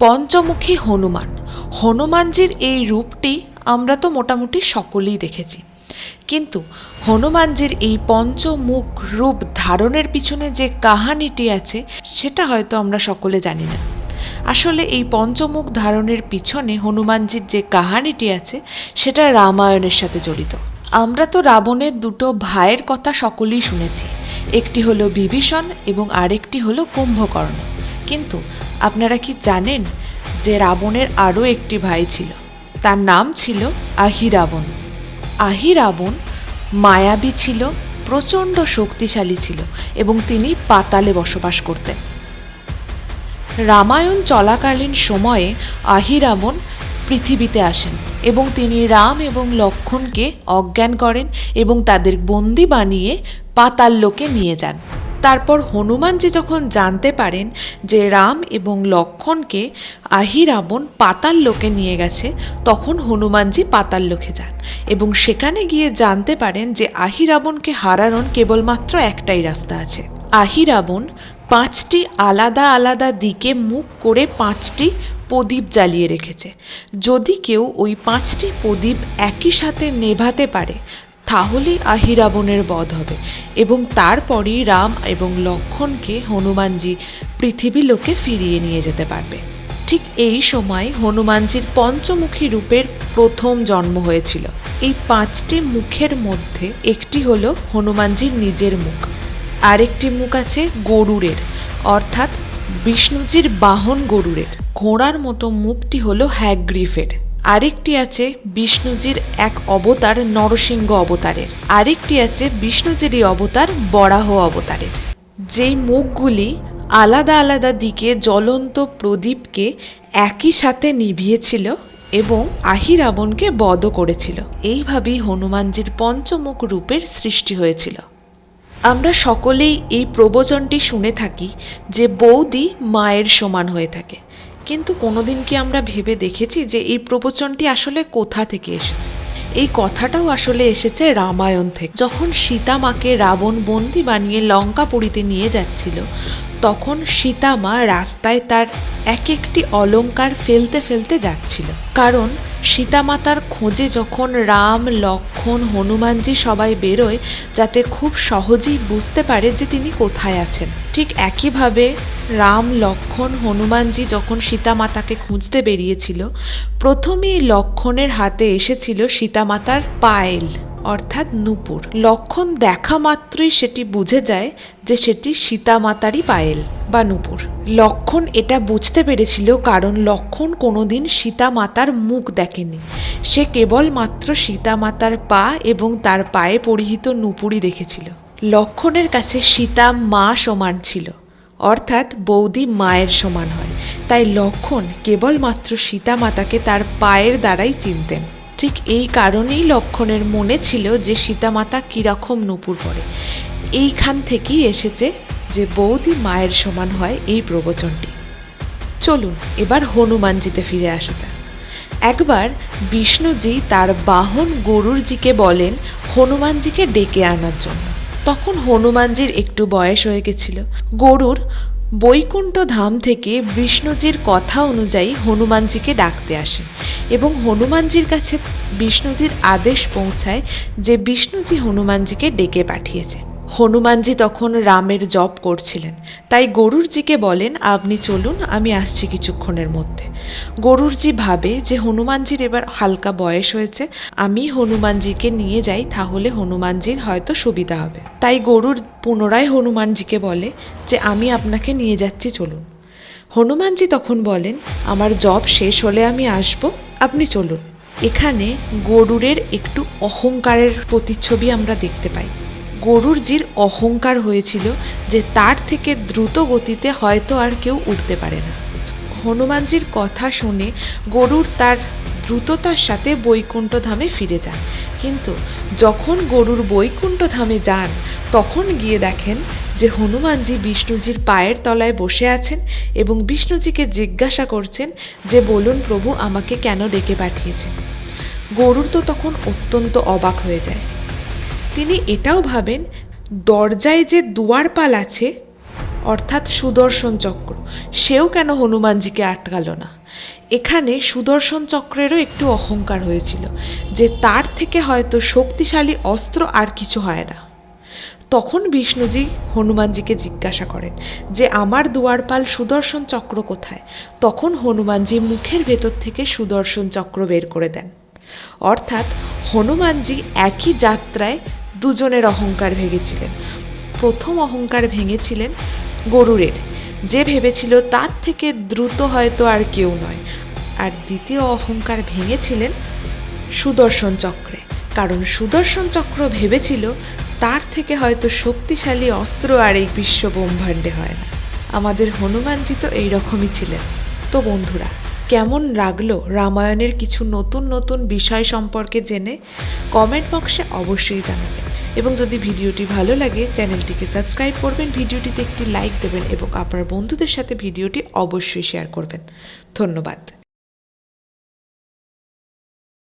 পঞ্চমুখী হনুমান। হনুমানজির এই রূপটি আমরা তো মোটামুটি সকলেই দেখেছি। কিন্তু হনুমানজির এই পঞ্চমুখ রূপ ধারণের পিছনে যে কাহানিটি আছে, সেটা হয়তো আমরা সকলে জানি না। আসলে এই পঞ্চমুখ ধারণের পিছনে হনুমানজির যে কাহানিটি আছে, সেটা রামায়ণের সাথে জড়িত। আমরা তো রাবণের দুটো ভাইয়ের কথা সকলেই শুনেছি। একটি হলো বিভীষণ এবং আরেকটি হলো কুম্ভকর্ণ। কিন্তু আপনারা কি জানেন যে রাবণের আরও একটি ভাই ছিল? তার নাম ছিল আহি আহিরাবণ আহিরাবণ মায়াবী ছিল, প্রচণ্ড শক্তিশালী ছিল এবং তিনি পাতালে বসবাস করতেন। রামায়ণ চলাকালীন সময়ে আহিরাবণ পৃথিবীতে আসেন এবং তিনি রাম এবং লক্ষণকে অজ্ঞান করেন এবং তাদের বন্দি বানিয়ে পাতাল লোকে নিয়ে যান। হনুমানজি যখন জানতে পারেন যে রাম এবং লক্ষণকে আহিরাবণ পাতাল লোকে নিয়ে গেছে, তখন হনুমানজি পাতাল লোকে যান এবং সেখানে গিয়ে জানতে পারেন যে আহিরাবণকে হারানোর কেবলমাত্র একটাই রাস্তা আছে। আহিরাবণ পাঁচটি আলাদা আলাদা দিকে মুখ করে পাঁচটি প্রদীপ জ্বালিয়ে রেখেছে। যদি কেউ ওই পাঁচটি প্রদীপ একই সাথে নেভাতে পারে তাহলেই আহিরাবণের বধ হবে। এবং তারপরই রাম এবং লক্ষণকে হনুমানজি পৃথিবী লোকে ফিরিয়ে নিয়ে যেতে পারবে। ঠিক এই সময় হনুমানজির পঞ্চমুখী রূপের প্রথম জন্ম হয়েছিল। এই পাঁচটি মুখের মধ্যে একটি হলো হনুমানজির নিজের মুখ। আরেকটি মুখ আছে গরুরের অর্থাৎ বিষ্ণুজির বাহন গরুরের ঘোড়ার মতো মুখটি হলো হ্যাগ্রিফের। আরেকটি আছে বিষ্ণুজির এক অবতার নরসিংহ অবতারের। আরেকটি আছে বিষ্ণুজিরই অবতার বরাহ অবতারের। যেই মুখগুলি আলাদা আলাদা দিকে জ্বলন্ত প্রদীপকে একই সাথে নিভিয়েছিল এবং আহিরাবণকে বধ করেছিল। এইভাবেই হনুমানজির পঞ্চমুখ রূপের সৃষ্টি হয়েছিল। আমরা সকলেই এই প্রবচনটি শুনে থাকি যে বৌদি মায়ের সমান হয়ে থাকে। কিন্তু কোনোদিন কি আমরা ভেবে দেখেছি যে এই প্রবচনটি আসলে কোথা থেকে এসেছে? এই কথাটাও আসলে এসেছে রামায়ণ থেকে। যখন সীতা মাকে রাবণ বন্দি বানিয়ে লঙ্কাপুরীতে নিয়ে যাচ্ছিল, তখন সীতা মা রাস্তায় তার এক একটি অলঙ্কার ফেলতে ফেলতে যাচ্ছিল। কারণ সীতামাতার খোঁজে যখন রাম, লক্ষণ, হনুমানজি সবাই বেরোয়, যাতে খুব সহজেই বুঝতে পারে যে তিনি কোথায় আছেন। ঠিক একইভাবে রাম, লক্ষণ, হনুমানজি যখন সীতামাতাকে খুঁজতে বেরিয়েছিল, প্রথমেই লক্ষণের হাতে এসেছিল সীতামাতার পায়েল, অর্থাৎ নূপুর। লক্ষণ দেখা মাত্রই সেটি বুঝে যায় যে সেটি সীতামাতারই পায়েল বা নূপুর। লক্ষণ এটা বুঝতে পেরেছিল কারণ লক্ষণ কোনোদিন সীতামাতার মুখ দেখেনি। সে কেবলমাত্র সীতামাতার পা এবং তার পায়ে পরিহিত নূপুরই দেখেছিল। লক্ষণের কাছে সীতা মা সমান ছিল। অর্থাৎ বৌদি মায়ের সমান হয়। তাই লক্ষণ কেবলমাত্র সীতামাতাকে তার পায়ের দ্বারাই চিনতেন। ঠিক এই কারণেই লক্ষণের মনে ছিল যে সীতামাতা কীরকম নূপুর পরে। এইখান থেকেই এসেছে যে বৌদি মায়ের সমান হয় এই প্রবচনটি। চলুন, এবার হনুমানজিতে ফিরে আসা যাক। একবার বিষ্ণুজি তার বাহন গরুরজিকে বলেন, হনুমানজিকে ডেকে আনার জন্য। তখন হনুমানজির একটু বয়স হয়ে গেছিল। গরুর বৈকুণ্ঠ ধাম থেকে বিষ্ণুজির কথা অনুযায়ী হনুমানজিকে ডাকতে আসে এবং হনুমানজির কাছে বিষ্ণুজির আদেশ পৌঁছায় যে বিষ্ণুজি হনুমানজিকে ডেকে পাঠিয়েছে। হনুমানজি তখন রামের জপ করছিলেন। তাই গরুরজিকে বলেন, আপনি চলুন, আমি আসছি কিছুক্ষণের মধ্যে। গরুরজি ভাবে যে হনুমানজির এবার হালকা বয়স হয়েছে, আমি হনুমানজিকে নিয়ে যাই, তাহলে হনুমানজির হয়তো সুবিধা হবে। তাই গরুর পুনরায় হনুমানজিকে বলে যে, আমি আপনাকে নিয়ে যাচ্ছি, চলুন। হনুমানজি তখন বলেন, আমার জব শেষ হলে আমি আসব, আপনি চলুন। এখানে গরুরের একটু অহংকারের প্রতিচ্ছবি আমরা দেখতে পাই। গরুরজির অহংকার হয়েছিল যে তার থেকে দ্রুত গতিতে হয়তো আর কেউ উঠতে পারে না। হনুমানজির কথা শুনে গরুর তার দ্রুততার সাথে বৈকুণ্ঠ ধামে ফিরে যান। কিন্তু যখন গরুর বৈকুণ্ঠ ধামে যান, তখন গিয়ে দেখেন যে হনুমানজি বিষ্ণুজির পায়ের তলায় বসে আছেন এবং বিষ্ণুজিকে জিজ্ঞাসা করছেন যে, বলুন প্রভু, আমাকে কেন ডেকে পাঠিয়েছেন? গরুর তো তখন অত্যন্ত অবাক হয়ে যায়। তিনি এটাও ভাবেন, দরজায় যে দুয়ারপাল আছে, অর্থাৎ সুদর্শন চক্র, সেও কেন হনুমানজিকে আটকাল না? এখানে সুদর্শন চক্রেরও একটু অহংকার হয়েছিল, যে তার থেকে হয়তো শক্তিশালী অস্ত্র আর কিছু হয় না। তখন বিষ্ণুজি হনুমানজিকে জিজ্ঞাসা করেন, যে আমার দুয়ারপাল সুদর্শন চক্র কোথায়? তখন হনুমানজি মুখের ভেতর থেকে সুদর্শন চক্র বের করে দেন। অর্থাৎ হনুমানজি একই যাত্রায় দুজনের অহংকার ভেঙেছিলেন। প্রথম অহংকার ভেঙেছিলেন গরুরের যে ভেবেছিল তার থেকে দ্রুত হয়তো আর কেউ নয়। আর দ্বিতীয় অহংকার ভেঙেছিলেন সুদর্শন চক্রে। কারণ সুদর্শন চক্র ভেবেছিল তার থেকে হয়তো শক্তিশালী অস্ত্র আর এই বিশ্ব ব্রহ্মাণ্ডে হয় না। আমাদের হনুমানজি তো এইরকমই ছিলেন। তো বন্ধুরা কেমন লাগল রামায়ণের কিছু নতুন নতুন বিষয় সম্পর্কে জেনে কমেন্ট বক্সে অবশ্যই জানাবেন। এবং যদি ভিডিওটি ভালো লাগে, চ্যানেলটিকে সাবস্ক্রাইব করবেন, ভিডিওটিতে একটি লাইক দেবেন এবং আপনার বন্ধুদের সাথে ভিডিওটি অবশ্যই শেয়ার করবেন। ধন্যবাদ।